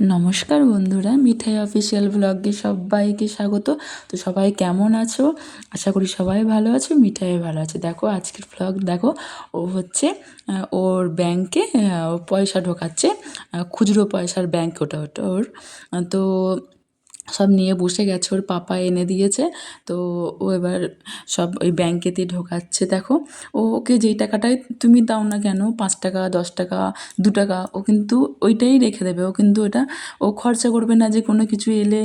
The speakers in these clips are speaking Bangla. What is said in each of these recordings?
নমস্কার বন্ধুরা, মিঠাই অফিসিয়াল ব্লগে সবাইকে স্বাগত। তো সবাই কেমন আছো? আশা করি সবাই ভালো আছো মিঠাই ভালো আছে। দেখো, আজকের ব্লগ দেখো, ও হচ্ছে ওর ব্যাংকে পয়সা ঢোকাচ্ছে খুচরো পয়সার ব্যাংক ওটা ওটা ওর। তো সব নিয়ে বসে গেছে, ওর পাপা এনে দিয়েছে। তো ও এবার সব ওই ব্যাংকেতে ঢোকাচ্ছে, দেখো। ও ওকে যেই টাকাটাই তুমি দাও না কেন, পাঁচ টাকা, দশ টাকা, দু টাকা, ও কিন্তু ওইটাই রেখে দেবে। ও কিন্তু ওটা ও খরচা করবে না যে কোনো কিছু এলে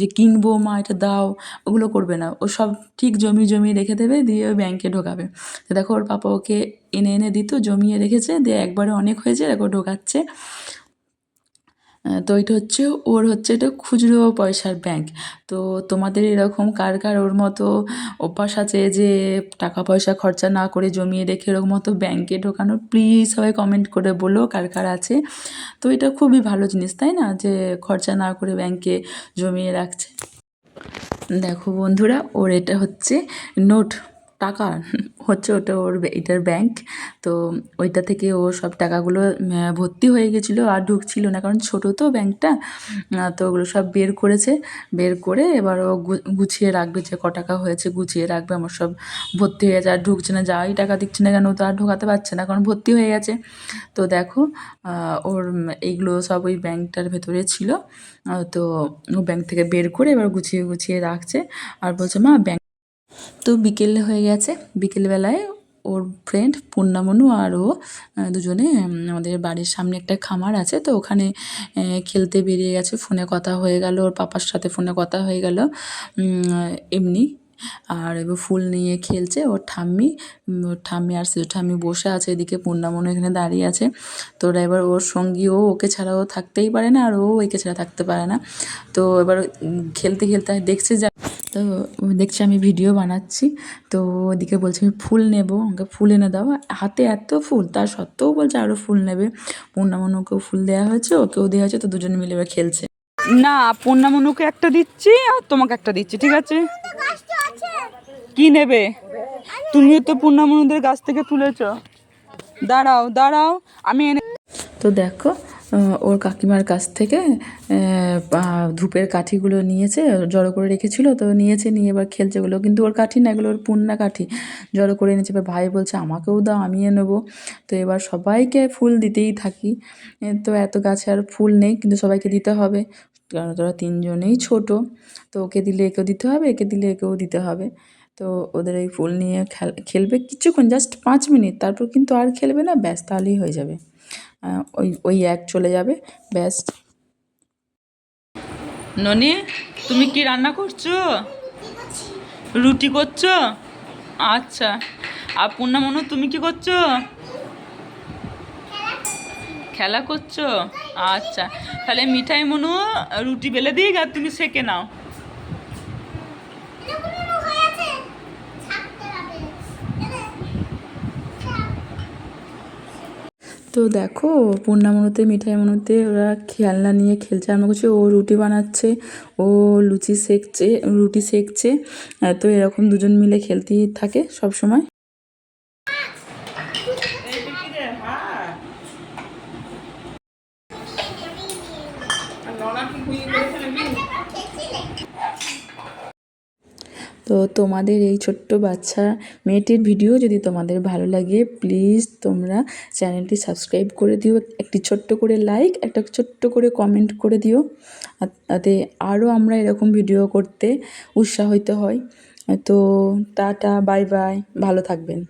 যে কিনবো, মা এটা দাও, ওগুলো করবে না। ও সব ঠিক জমি জমি রেখে দেবে, দিয়ে ওই ব্যাংকে ঢোকাবে। তো দেখো, ওর পাপা ওকে এনে এনে দিত, জমিয়ে রেখেছে, দিয়ে একবারে অনেক হয়েছে, দেখো, ঢোকাচ্ছে। তো এটা হচ্ছে, ওর হচ্ছে এটা খুচরো পয়সার ব্যাংক তো তোমাদের এরকম কার কার ওর মতো অভ্যাস আছে যে টাকা পয়সা খরচা না করে জমিয়ে রেখে এরকম মতো ব্যাংকে ঢোকানো? প্লিজ সবাই কমেন্ট করে বলো কার কার আছে। তো এটা খুবই ভালো জিনিস, তাই না? যে খরচা না করে ব্যাংকে জমিয়ে রাখছে। দেখো বন্ধুরা, ওর এটা হচ্ছে নোট। টাকা হচ্ছে ওটা ওর এটার ব্যাংক তো ওইটা থেকে ও সব টাকাগুলো ভর্তি হয়ে গেছিল আর ঢুকছিল না, কারণ ছোটো তো ব্যাংকটা তো ওগুলো সব বের করেছে, বের করে এবার ও গুছিয়ে রাখবে যে ক টাকা হয়েছে গুছিয়ে রাখবে, আমার সব ভর্তি হয়ে গেছে, আর ঢুকছে না, যাই টাকা দিচ্ছে না কেন তো আর ঢোকাতে পারছে না, কারণ ভর্তি হয়ে গেছে। তো দেখো ওর এইগুলো সব ওই ব্যাংকটার ভেতরে ছিল তো ও ব্যাংক থেকে বের করে এবার গুছিয়ে গুছিয়ে রাখছে, আর বলছে, মা, ব্যাংক তো বিকেল হয়ে গেছে। বিকেলবেলায় ওর ফ্রেন্ড পূর্ণামনু আর ও দুজনে আমাদের বাড়ির সামনে একটা খামার আছে। তো ওখানে খেলতে বেরিয়ে গেছে, ফোনে কথা হয়ে গেল, ওর পাপার সাথে ফোনে কথা হয়ে গেল। এমনি আর এবার ফুল নিয়ে খেলছে, ওর ঠাম্মি ওর ঠাম্মি আর সে ঠাম্মি বসে আছে এদিকে পূর্ণামনু এখানে দাঁড়িয়ে আছে। তো ওরা এবার ওর সঙ্গী ও ওকে ছাড়াও থাকতেই পারে না, আর ও ওকে ছাড়া থাকতে পারে না। তো এবার খেলতে খেলতে দেখছে যে, তো দেখছি আমি ভিডিও বানাচ্ছি। তো ওদিকে বলছে, আমি ফুল নেব, আমাকে ফুল এনে দাও। হাতে এত ফুল, তার সত্ত্বেও বলছে আরও ফুল নেবে। পূর্ণামনুকেও ফুল দেওয়া হয়েছে, ওকেও দেওয়া হয়েছে, তো দুজন মিলে এবার খেলছে। না পূর্ণামনুকে একটা দিচ্ছি আর তোমাকে একটা দিচ্ছি, ঠিক আছে? কি নেবে? তুমিও তো পূর্ণামনুদের গাছ থেকে তুলেছ। দাঁড়াও দাঁড়াও, আমি এনে তো দেখো ওর কাকিমার কাছ থেকে ধূপের কাঠিগুলো নিয়েছে, জড়ো করে রেখেছিল, তো নিয়েছে, নিয়ে এবার খেলছে ওগুলো। কিন্তু ওর কাঠি না, এগুলো ওর পূর্ণা কাঠি। জড়ো করে এনেছে, এবার ভাই বলছে, আমাকেও দাও আমিও নেব। তো এবার সবাইকে ফুল দিতেই থাকি। তো এত গাছে আর ফুল নেই, কিন্তু সবাইকে দিতে হবে। কারণ তোরা তিনজনেই ছোট, তো ওকে দিলে একেও দিতে হবে, একে দিলে একেও দিতে হবে। তো ওদের এই ফুল নিয়ে খেল, খেলবে কিছুক্ষণ জাস্ট পাঁচ মিনিট, তারপর কিন্তু আর খেলবে না, ব্যাস তাহলেই হয়ে যাবে। ওই ওই এক চলে যাবে, ব্যাস। ননি, তুমি কি রান্না করছ? রুটি করছ? আচ্ছা। আর পূর্ণামনু তুমি কি করছ? খেলা করছ? আচ্ছা। তাহলে মিঠাই মনু, রুটি বেলে দিই আর তুমি সেকে নাও। তো দেখো পূর্ণামনুতে মিঠাই মনুতে ওরা খেলনা নিয়ে খেলছে। আমরা করছি ও রুটি বানাচ্ছে, ও লুচি সেকছে, রুটি সেকছে। তো এরকম দুজন মিলে খেলতেই থাকে সব সময় তো তোমাদের এই ছোট্ট বাচ্চা মেয়েটির ভিডিও যদি তোমাদের ভালো লাগে প্লিজ তোমরা চ্যানেলটি সাবস্ক্রাইব করে দিও। একটি ছোট্ট করে লাইক একটা ছোট্ট করে কমেন্ট করে দিও। তাতে আরও আমরা এরকম ভিডিও করতে উৎসাহিত হয় তো টাটা বাই বাই ভালো থাকবেন।